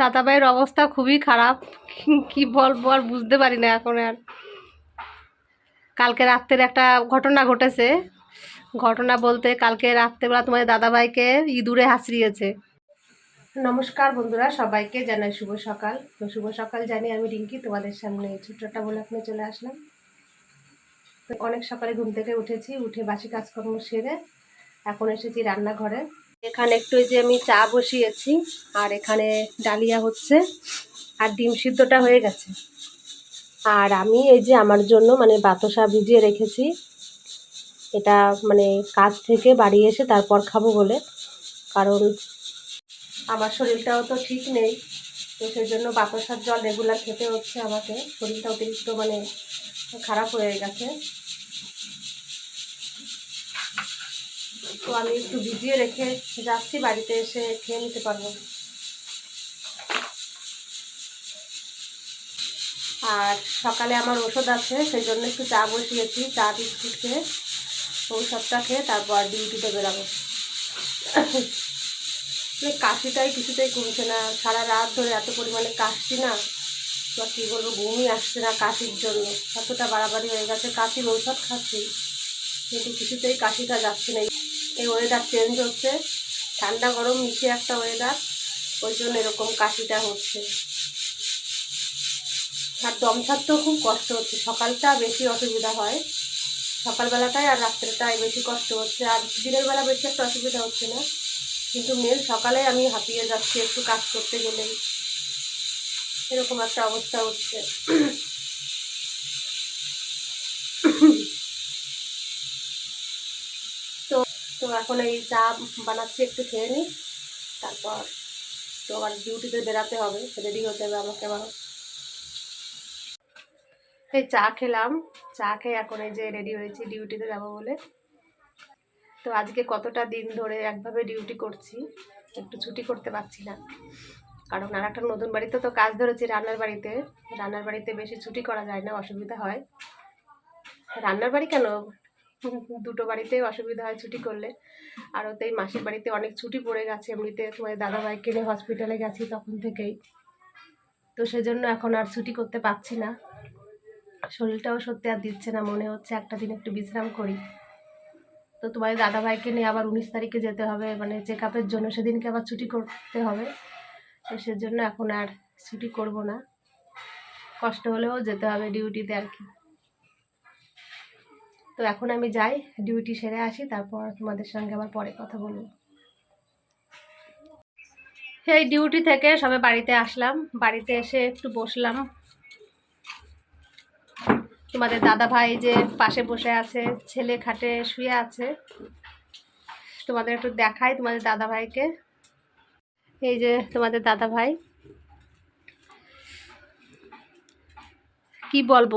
দাদাভাইয়ের অবস্থা খুবই খারাপ। কি বলব আর বুঝতে পারি না এখন আর। কালকে রাত্রের একটা ঘটনা ঘটেছে। ঘটনা বলতে কালকে রাত্রেবেলা তোমাদের দাদাভাইকে ইঁদুরে হাসড়িয়েছে নমস্কার বন্ধুরা, সবাইকে জানাই শুভ সকাল। তো শুভ সকাল জানি আমি রিঙ্কি, তোমাদের সামনে ছোট্টটা বলে আপনি চলে আসলাম। অনেক সকালে ঘুম থেকে উঠেছি, উঠে বাসি কাজকর্ম সেরে এখন এসেছি রান্নাঘরে। এখানে একটু যে আমি চা বসিয়েছি, আর এখানে ডালিয়া হচ্ছে, আর ডিম সিদ্ধটা হয়ে গেছে। আর আমি এই যে আমার জন্য মানে বাতাসা ভিজিয়ে রেখেছি, এটা মানে কাজ থেকে বাড়ি এসে তারপর খাব বলে, কারণ আমার শরীরটাও তো ঠিক নেই, তো সেই জন্য বাতাসার জল রেগুলার খেতে হচ্ছে আমাকে, শরীরটা অতিরিক্ত মানে খারাপ হয়ে গেছে। তো আমি একটু ভিজিয়ে রেখে যাচ্ছি, বাড়িতে এসে খেয়ে নিতে পারব। আর সকালে আমার ওষুধ আছে সেই জন্য একটু চা বসিয়েছি, চা, বিস্কুট খেয়ে ঔষধটা খেয়ে তারপর ডিউটিতে বেরাবো। কাশিটাই কিছুতেই কমছে না। সারা রাত ধরে এত পরিমাণে কাশছি না। বা কী বলব, ঘুমই আসছে না কাশির জন্য। এতটা বাড়াবাড়ি হয়ে গেছে, কাশির ঔষধ খাচ্ছি। কিন্তু কিছুতেই কাশিটা যাচ্ছে না। এই ওয়েদার চেঞ্জ হচ্ছে। ঠান্ডা গরম, মিশে একটা ওয়েদার ওই জন্য এরকম কাশিটা হচ্ছে। আর দম ছাড়তেও খুব কষ্ট হচ্ছে। সকালটা বেশি অসুবিধা হয়। সকালবেলাটায় আর রাত্রেটায় বেশি কষ্ট হচ্ছে। আর দিনের বেলা বেশি একটা অসুবিধা হচ্ছে না। কিন্তু মেন সকালে আমি হাঁপিয়ে যাচ্ছি একটু কাজ করতে গেলেই। এরকম একটা অবস্থা হচ্ছে। তো এখন এই চা বানাচ্ছি, একটু খেয়ে নিই। তারপর তো আবার ডিউটিতে বেরাতে হবে রেডি হতে হবে আমাকে আবার। এই চা খেলাম, চা খেয়ে এখন এই যে রেডি হয়েছি ডিউটিতে যাব বলে। তো আজকে কতটা দিন ধরে একভাবে ডিউটি করছি, একটু ছুটি করতে পারছি না। কারণ আর একটা নতুন বাড়িতে তো কাজ ধরেছি রান্নার বাড়িতে রান্নার বাড়িতে বেশি ছুটি করা যায় না, অসুবিধা হয়। রান্নার বাড়ি কেন? দুটো বাড়িতেই অসুবিধা হয় ছুটি করলে। আর ওতেই মাসির বাড়িতে অনেক ছুটি পড়ে গেছে এমনিতে। তোমার দাদাভাইকে নিয়ে হসপিটালে গেছি তখন থেকেই। তো সেজন্য এখন আর ছুটি করতে পারছি না। শরীরটাও সত্যি আর দিচ্ছে না, মনে হচ্ছে একটা দিন একটু বিশ্রাম করি। তো তোমার দাদাভাইকে নিয়ে আবার উনিশ তারিখে যেতে হবে মানে চেক আপের জন্য সেদিনকে আবার ছুটি করতে হবে। তো সেজন্য এখন আর ছুটি করব না। কষ্ট হলেও যেতে হবে ডিউটিতে আর কি। তো এখন আমি যাই ডিউটি সেরে আসি, তারপর তোমাদের সঙ্গে আবার পরে কথা বলব। সেই ডিউটি থেকে সবে বাড়িতে আসলাম। বাড়িতে এসে একটু বসলাম। তোমাদের দাদা ভাই যে পাশে বসে আছে, ছেলে খাটে শুয়ে আছে, তোমাদের একটু দেখাই তোমাদের দাদা ভাইকে এই যে তোমাদের দাদা ভাই কি বলব?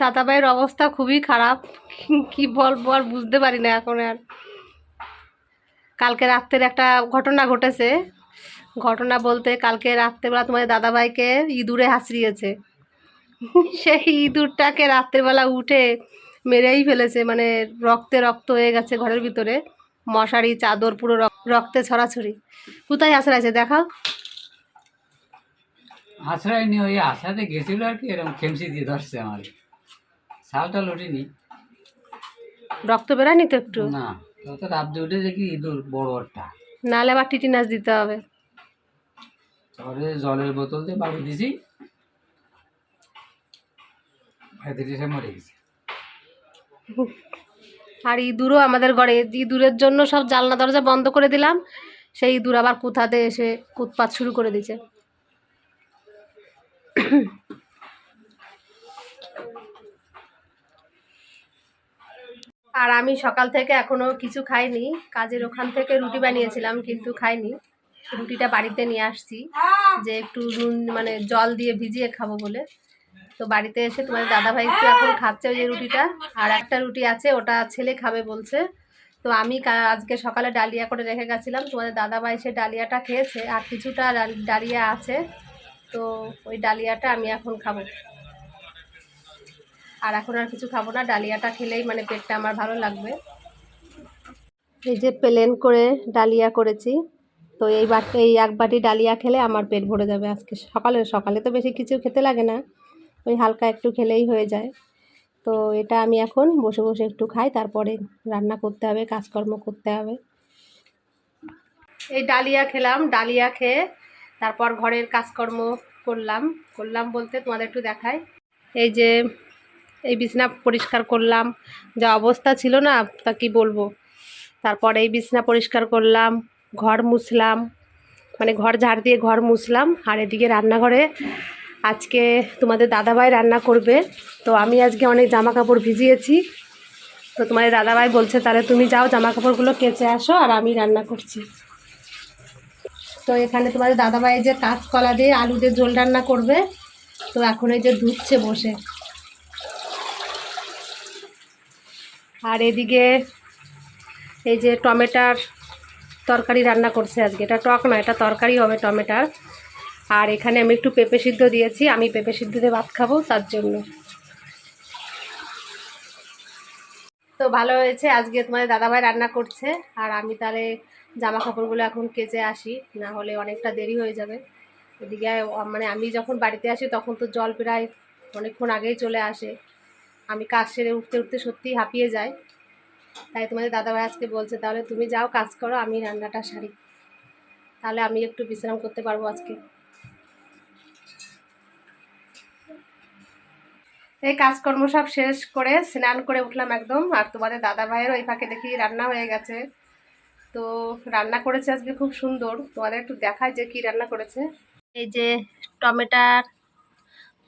দাদা ভাইয়ের অবস্থা খুবই খারাপ। কি বলব আর বুঝতে পারি না এখন আর। কালকে রাত্রের একটা ঘটনা ঘটেছে। ঘটনা বলতে কালকে রাত্রেবেলা তোমাদের দাদা ভাইকে ইঁদুরে হাসড়িয়েছে সেই ইঁদুরটাকে রাত্রেবেলা উঠে মেরেই ফেলেছে মানে রক্তে রক্ত হয়ে গেছে ঘরের ভিতরে। মশারি, চাদর, পুরো রক্তে ছড়াছড়ি। কোথায় আশ্রয় দেখাও? আশ্রয় নিয়ে ওই আশাতে গেছিল আর কি এরকম খেমসি দিয়ে ধরছে আমার। শালটা লটিনি। রক্ত বেরানি তো একটু? না তত রাবদে উঠে দেখি ইঁদুর বড় একটা। নাহলে আবার টিটিনাস দিতে হবে। তারপরে জলের বোতল দিয়ে বাড়ি দিছি। এসে মরে গেছে। আর ইঁদুরও আমাদের ঘরে ইঁদুরের জন্য সব জানলা দরজা বন্ধ করে দিলাম। সেই ইঁদুর আবার কোথাতে এসে উৎপাত শুরু করে দিয়েছে। আর আমি সকাল থেকে এখনও কিছু খাইনি। কাজের ওখান থেকে রুটি বানিয়েছিলাম, কিন্তু খাইনি। রুটিটা বাড়িতে নিয়ে আসছি, যে একটু নুন মানে জল দিয়ে ভিজিয়ে খাব বলে। তো বাড়িতে এসে তোমার দাদাভাই একটু এখন খাচ্ছে ওই রুটিটা। আর একটা রুটি আছে, ওটা ছেলে খাবে বলছে। তো আমি আজকে সকালে ডালিয়া করে রেখে গেছিলাম। তোমাদের দাদাভাই সে ডালিয়াটা খেয়েছে, আর কিছুটা ডালিয়া আছে। তো ওই ডালিয়াটা আমি এখন খাব। আর এখন আর কিছু খাব না ডালিয়াটা খেলেই মানে পেটটা আমার ভালো লাগবে। এই যে প্লেন করে ডালিয়া করেছি তো এই বাটি এই এক বাটি ডালিয়া খেলে আমার পেট ভরে যাবে আজকে সকালে সকালে তো বেশি কিছু খেতে লাগে না ওই হালকা একটু খেলেই হয়ে যায়। তো এটা আমি এখন বসে বসে একটু খাই তারপরে রান্না করতে হবে কাজকর্ম করতে হবে। এই ডালিয়া খেলাম ডালিয়া খেয়ে তারপর ঘরের কাজকর্ম করলাম করলাম বলতে তোমাদের একটু দেখাই। এই যে এই বিছনা পরিষ্কার করলাম। যা অবস্থা ছিল না, তা কি বলব? তারপর এই বিছনা পরিষ্কার করলাম, ঘর মুছলাম মানে ঘর ঝাড় দিয়ে ঘর মুছলাম। আর এদিকে রান্নাঘরে আজকে তোমাদের দাদাভাই রান্না করবে। তো আমি আজকে অনেক জামা কাপড় ভিজিয়েছি। তো তোমাদের দাদাভাই বলছে, তাহলে তুমি যাও জামা কাপড়গুলো কেচে আসো আর আমি রান্না করছি। তো এখানে তোমাদের দাদাভাই যে কাঁচকলা দিয়ে আলু দিয়ে ঝোল রান্না করবে। তো এখন এই যে ধুচ্ছে বসে। আর এদিকে এই যে টমেটার তরকারি রান্না করছে আজকে। এটা টক না, এটা তরকারি হবে টমেটার। আর এখানে আমি একটু পেঁপে সিদ্ধ দিয়েছি, আমি পেঁপে সিদ্ধ দিয়ে ভাত খাব তার জন্য। তো ভালো হয়েছে, আজকে তোমাদের দাদাভাই রান্না করছে, আর আমি তাহলে জামা কাপড়গুলো এখন কেচে আসি, না হলে অনেকটা দেরি হয়ে যাবে। এদিকে মানে আমি যখন বাড়িতে আসি তখন তো জল প্রায় অনেকক্ষণ আগেই চলে আসে। আমি কাজ সেরে উঠতে উঠতে সত্যিই হাঁপিয়ে যাই। তাই তোমাদের দাদাভাই আজকে বলছে, তাহলে তুমি যাও, কাজ করো, আমি রান্নাটা সারি। তাহলে আমি একটু বিশ্রাম করতে পারব আজকে। এই কাজকর্ম সব শেষ করে স্নান করে উঠলাম একদম, আর তোমাদের দাদা ভাইয়ের ওই ফাঁকে দেখি রান্না হয়ে গেছে। তো রান্না করেছে আজকে খুব সুন্দর। তোমাদের একটু দেখায় যে কি রান্না করেছে। এই যে টমেটার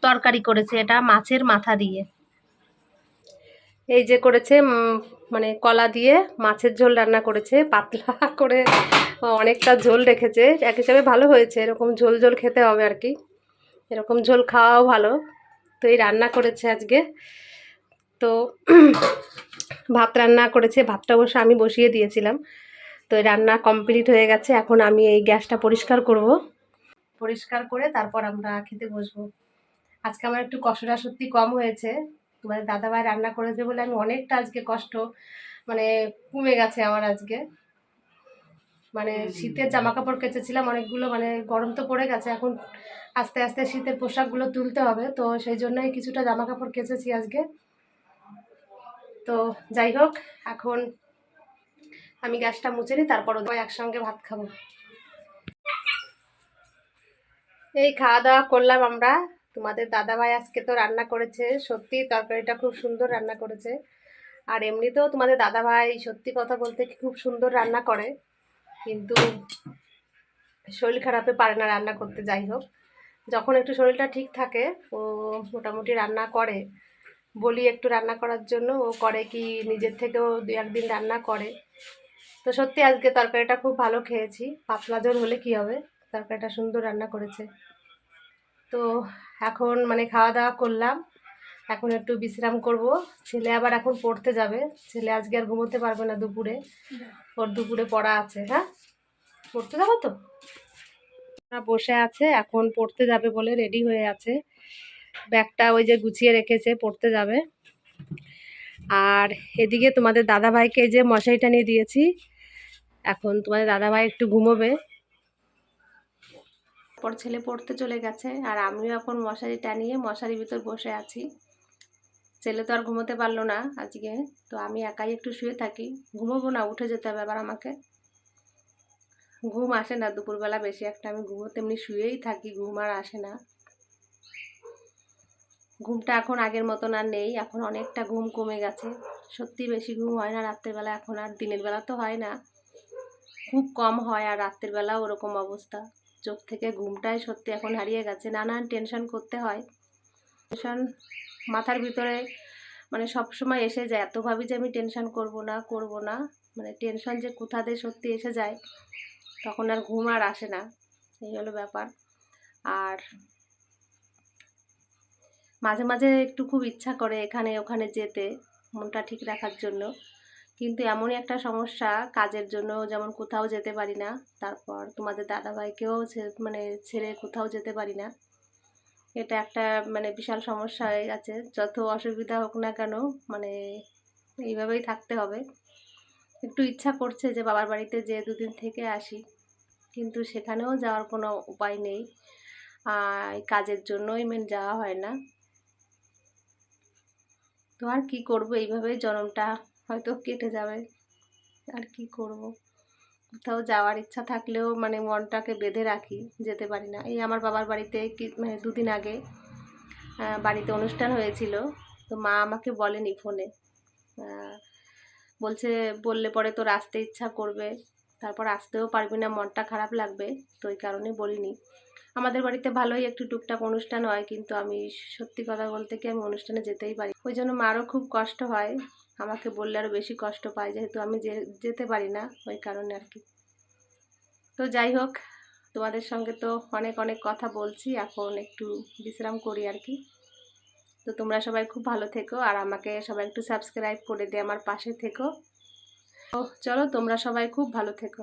তরকারি করেছে এটা মাছের মাথা দিয়ে। এই যে করেছে মানে কলা দিয়ে মাছের ঝোল রান্না করেছে, পাতলা করে অনেকটা ঝোল রেখেছে। এক হিসাবে ভালো হয়েছে, এরকম ঝোল ঝোল খেতে হবে আর কি। এরকম ঝোল খাওয়াও ভালো। তো এই রান্না করেছে আজকে। তো ভাত রান্না করেছে, ভাতটা অবশ্য আমি বসিয়ে দিয়েছিলাম। তো রান্না কমপ্লিট হয়ে গেছে, এখন আমি এই গ্যাসটা পরিষ্কার করব। পরিষ্কার করে তারপর আমরা খেতে বসবো। আজকে আমার একটু কষ্টটা সত্যি কম হয়েছে। তোমাদের দাদাভাই রান্না করেছে বলে আমি অনেকটা আজকে কষ্ট মানে কমে গেছে আমার আজকে। মানে শীতের জামা কাপড় কেচেছিলাম অনেকগুলো মানে গরম তো পড়ে গেছে এখন আস্তে আস্তে শীতের পোশাকগুলো তুলতে হবে তো সেই জন্যই কিছুটা জামা কাপড় কেচেছি আজকে। তো যাই হোক এখন আমি গ্যাসটা মুছে নিই তারপর ওদের একসঙ্গে ভাত খাব। এই খাওয়া দাওয়া করলাম আমরা। তোমাদের দাদাভাই আজকে তো রান্না করেছে, সত্যি তরকারিটা খুব সুন্দর রান্না করেছে। আর এমনিতেও তোমাদের দাদাভাই সত্যি কথা বলতে খুব সুন্দর রান্না করে, কিন্তু শরীর খারাপে পারে না রান্না করতে, যাই হোক। যখন একটু শরীরটা ঠিক থাকে, ও মোটামুটি রান্না করে, বলি একটু রান্না করার জন্য, ও করে কি নিজের থেকেও দু একদিন রান্না করে। তো সত্যি আজকে তরকারিটা খুব ভালো খেয়েছি, পাতলা ঝোল হলে কি হবে? তরকারিটা সুন্দর রান্না করেছে। তো এখন মানে খাওয়া দাওয়া করলাম। এখন একটু বিশ্রাম করব। ছেলে আবার এখন পড়তে যাবে। ছেলে আজকে আর ঘুমোতে পারবে না দুপুরে। ওর দুপুরে পড়া আছে হ্যাঁ? পড়তে যাব তো? বসে আছে, এখন পড়তে যাবে বলে রেডি হয়ে আছে। ব্যাগটা ওই যে গুছিয়ে রেখেছে, পড়তে যাবে। আর এদিকে তোমাদের দাদাভাইকে যে মশারিটা নিয়ে দিয়েছি, এখন তোমাদের দাদাভাই একটু ঘুমোবে। পর ছেলে পড়তে চলে গেছে, আর আমিও এখন মশারি টানিয়ে মশারির ভিতর বসে আছি। ছেলে তো আর ঘুমোতে পারল না আজকে, তো আমি একাই একটু শুয়ে থাকি। ঘুমোবো না, উঠে যেতে হবে আবার আমাকে। ঘুম আসে না, দুপুরবেলা বেশি একটা আমি ঘুমোতে এমনি শুয়েই থাকি, ঘুম আর আসে না। ঘুমটা এখন আগের মতন আর নেই, এখন অনেকটা ঘুম কমে গেছে। সত্যি বেশি ঘুম হয় না, রাত্রেবেলা এখন আর দিনের বেলা তো হয় না। খুব কম হয় আর রাত্রের বেলাও ওরকম অবস্থা। চোখ থেকে ঘুমটাই সত্যি এখন হারিয়ে গেছে। নানান টেনশন করতে হয়। টেনশন মাথার ভিতরে মানে সব সময় এসে যায় এত ভাবি যে আমি টেনশন করব না করব না মানে টেনশন যে কোথাতে সত্যি এসে যায়, তখন আর ঘুম আর আসে না। এই হলো ব্যাপার। আর মাঝে মাঝে একটু খুব ইচ্ছা করে এখানে ওখানে যেতে, মনটা ঠিক রাখার জন্য। কিন্তু এমনই একটা সমস্যা কাজের জন্য, যেমন কোথাও যেতে পারি না। তারপর তোমাদের দাদাভাইকেও মানে ছেড়ে কোথাও যেতে পারি না। এটা একটা মানে বিশাল সমস্যা হয়ে গেছে। যত অসুবিধা হোক না কেন মানে এইভাবেই থাকতে হবে। একটু ইচ্ছা করছে যে বাবার বাড়িতে যে দুদিন থেকে আসি, কিন্তু সেখানেও যাওয়ার কোনো উপায় নেই। কাজের জন্যই মেন যাওয়া হয় না। তো আর কি করব? এইভাবেই জন্মটা হয়তো কেটে যাবে। আর কি করব? কোথাও যাওয়ার ইচ্ছা থাকলেও মানে মনটাকে বেঁধে রাখি, যেতে পারি না। এই আমার বাবার বাড়িতে কি মানে দুদিন আগে বাড়িতে অনুষ্ঠান হয়েছিল। তো মা আমাকে বলেনি ফোনে। বলছে, বললে পরে তোর আসতে ইচ্ছা করবে। তারপর আসতেও পারবি না, মনটা খারাপ লাগবে। তো ওই কারণে বলিনি। আমাদের বাড়িতে ভালোই একটু টুকটাক অনুষ্ঠান হয়, কিন্তু আমি সত্যি কথা বলতে কি, আমি অনুষ্ঠানে যেতেই পারি ওই জন্য মারও খুব কষ্ট হয়। আমাকে বললে আরও বেশি কষ্ট পায় যেহেতু আমি যেতে পারি না ওই কারণে আর কি। তো যাই হোক, তোমাদের সঙ্গে তো অনেক অনেক কথা বলছি, এখন একটু বিশ্রাম করি আর কি। তো তোমরা সবাই খুব ভালো থেকো, আর আমাকে সবাই একটু সাবস্ক্রাইব করে দিয়ে আমার পাশে থেকো। ও চলো, তোমরা সবাই খুব ভালো থেকো।